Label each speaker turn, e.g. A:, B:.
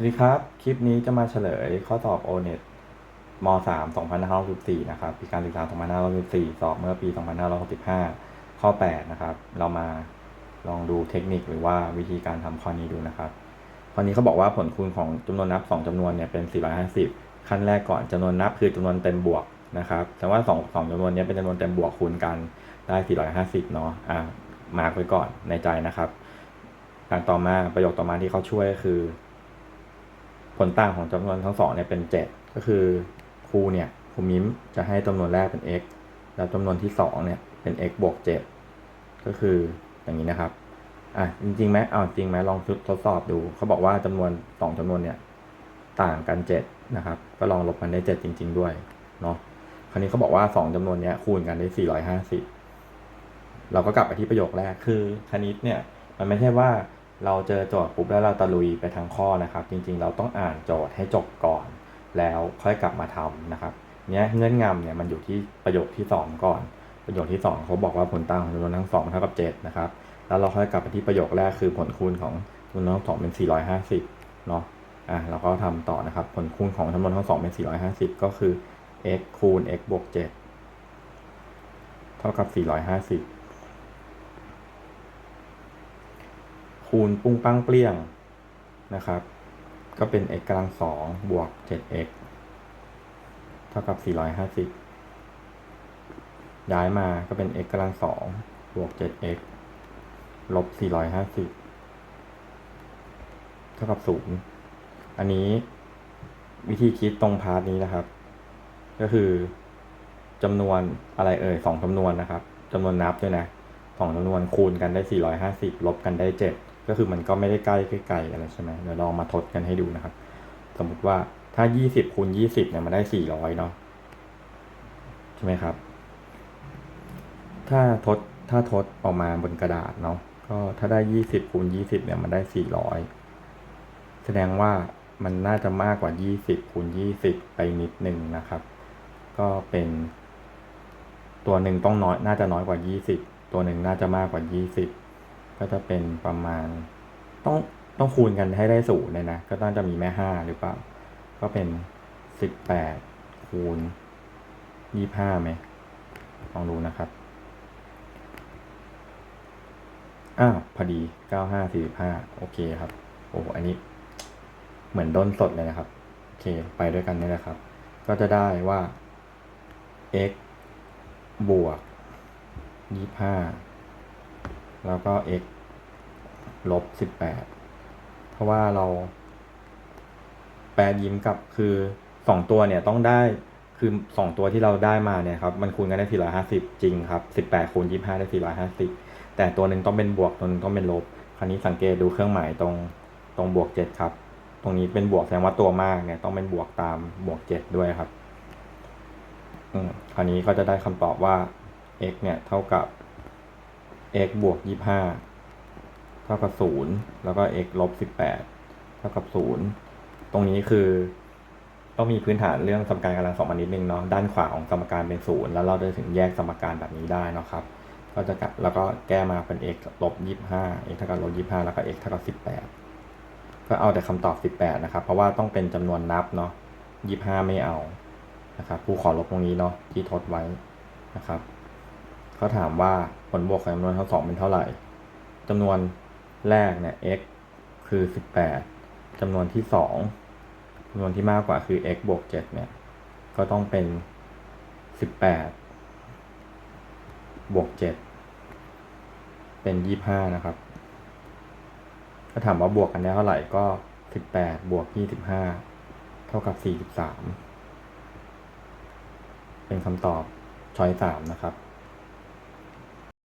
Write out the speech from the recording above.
A: สวัสดีครับ คลิปนี้จะมาเฉลยข้อสอบ O-NET ม .3 2564นะครับ ปีการศึกษา2564สอบเมื่อปี 2565 ข้อ 8 นะครับ เรามาลองดูเทคนิคหรือว่าวิธีการทำข้อนี้ดูนะครับ ข้อนี้เขาบอกว่าผลคูณของจำนวนนับ 2จำนวนเนี่ยเป็น 450 ขั้นแรกก่อนจำนวนนับคือจำนวนเต็มบวกนะครับ แต่ว่า2 2จำนวนนี้เป็นจำนวนเต็มบวกคูณกันได้ 450 เนาะ อะมาร์กไว้ก่อนในใจนะครับการต่อมาประโยคต่อมาที่เขาช่วยก็คือ ผลต่างของจำนวนทั้งสองเนี่ยเป็น 7 ก็คือครูเนี่ยครูมิมจะให้จำนวนแรกเป็น x แล้วจำนวนที่2เนี่ยเป็น x บวก 7 ก็คืออย่างนี้นะครับอะจริงๆไหมเอาจริงไหมลองทดสอบดูเขาบอกว่าจำนวน 2จำนวนเนี่ยต่างกัน 7 นะครับ ก็ลองลบมันได้ 7 จริง ๆ ด้วยเนาะคราวนี้เขาบอกว่า 2จำนวนเนี้ยคูณกันได้ 450 เราก็กลับไปที่ประโยคแรกคือคณิตเนี่ยมันไม่ใช่ว่า เราเจอโจทย์ปุ๊บแล้วเราตะลุยไปทางข้อนะครับ จริงๆ เราต้องอ่านโจทย์ให้จบก่อน แล้วค่อยกลับมาทำนะครับเนี้ยเงื่อนงำเนี่ยมันอยู่ที่ประโยคที่ 2 ก่อน ประโยคที่ 2 เขาบอกว่าผลต่างของจำนวนทั้งสองเท่ากับ7นะครับแล้วเราค่อยกลับไปที่ประโยคแรกคือผลคูณของจำนวนทั้งสองเป็น 450เนาะอะเราก็ทำต่อนะครับ ผลคูณของจำนวนทั้งสองเป็น 450 ก็คือ x คูณ x บวก7เท่ากับ 450 คูณปุ้งปังเปลี่ยงนะครับ ก็เป็น x กำลังสองบวก 7x เท่ากับ 450 ย้ายมาก็เป็น x กำลังสองบวก 7x ลบ 450 เท่ากับ 0 อันนี้วิธีคิดตรงพาร์ทนี้นะครับ ก็คือจำนวนอะไรเอ่ยสองจำนวนนะครับจำนวนนับด้วยนะสองจำนวนคูณกันได้ 450 ลบกันได้ 7 ก็คือมันก็ไม่ได้ใกล้ใกล้ๆอะไรใช่ไหมเดี๋ยวลองมาทดกันให้ดูนะครับ สมมุติว่าถ้า 20คูณ20เนี่ยมันได้ 400 เนาะใช่ไหมครับ ถ้าทดถ้าทดออกมาบนกระดาษเนาะก็ถ้าได้ 20คูณ20เนี่ยมันได้ 400 แสดงว่ามันน่าจะมากกว่า 20คูณ20 ไปนิดหนึ่งนะครับ ก็เป็น ตัวหนึ่งต้องน้อยน่าจะน้อยกว่า 20 ตัวหนึ่งน่าจะมากกว่า 20 ก็จะเป็นประมาณ ต้องต้องคูณกันให้ได้ศูนย์เลยนะ ก็ต้องจะมีแม่ห้าหรือเปล่า ก็เป็น18คูณ25ไหมลองดูนะครับอ้าวพอดี95 45โอเคครับ โอ้อันนี้เหมือนด้นสดเลยนะครับ โอเค ไปด้วยกันนี่แหละครับ ก็จะได้ว่า x บวก25 แล้วก็ x ลบ18เพราะว่าเรา แปรยิ้มกับคือสองตัวเนี่ยต้องได้คือสองตัวที่เราได้มาเนี่ยครับมันคูณกันได้450จริงครับ18คูณ25ได้450แต่ตัวหนึ่งต้องเป็นบวกตัวหนึงต้องเป็นลบ คราวนี้สังเกตดูเครื่องหมายตรงตรงบวก7ครับ ตรงนี้เป็นบวกแสดงว่าตัวมากเนี่ยต้องเป็นบวกตามบวก7ด้วยครับ อืมคราวนี้ก็จะได้คำตอบว่า x เนี่ยเท่ากับ x บวก 25 เท่ากับ 0 แล้วก็ x ลบ 18 เท่ากับ 0 ตรงนี้คือ ต้องมีพื้นฐานเรื่องสมการกำลังสองมานิดนึงเนาะ ด้านขวาของสมการเป็นศูนย์แล้วเราจะถึงแยกสมการแบบนี้ได้เนาะครับ ก็จะกลับแล้วก็แก้มาเป็น x ลบ 25 x เท่ากับลบ 25 แล้วก็ x เท่ากับ 18 ก็เอาแต่คำตอบ 18 นะครับ เพราะว่าต้องเป็นจำนวนนับเนาะ 25 ไม่เอา นะครับผู้ขอลบตรงนี้เนาะที่ทดไว้นะครับ เขาถามว่าผลบวกของจำนวนทั้งสองเป็นเท่าไหร่จำนวนแรกเนี่ย x คือ 18จำนวนที่สองจำนวนที่มากกว่าคือ x บวก 7 เนี่ย ก็ต้องเป็น 18 บวก 7 เป็น 25 นะครับก็ถามว่าบวกกันได้เท่าไหร่ก็ 18 บวก 25 เท่ากับ 43 เป็นคำตอบช้อยสามนะครับ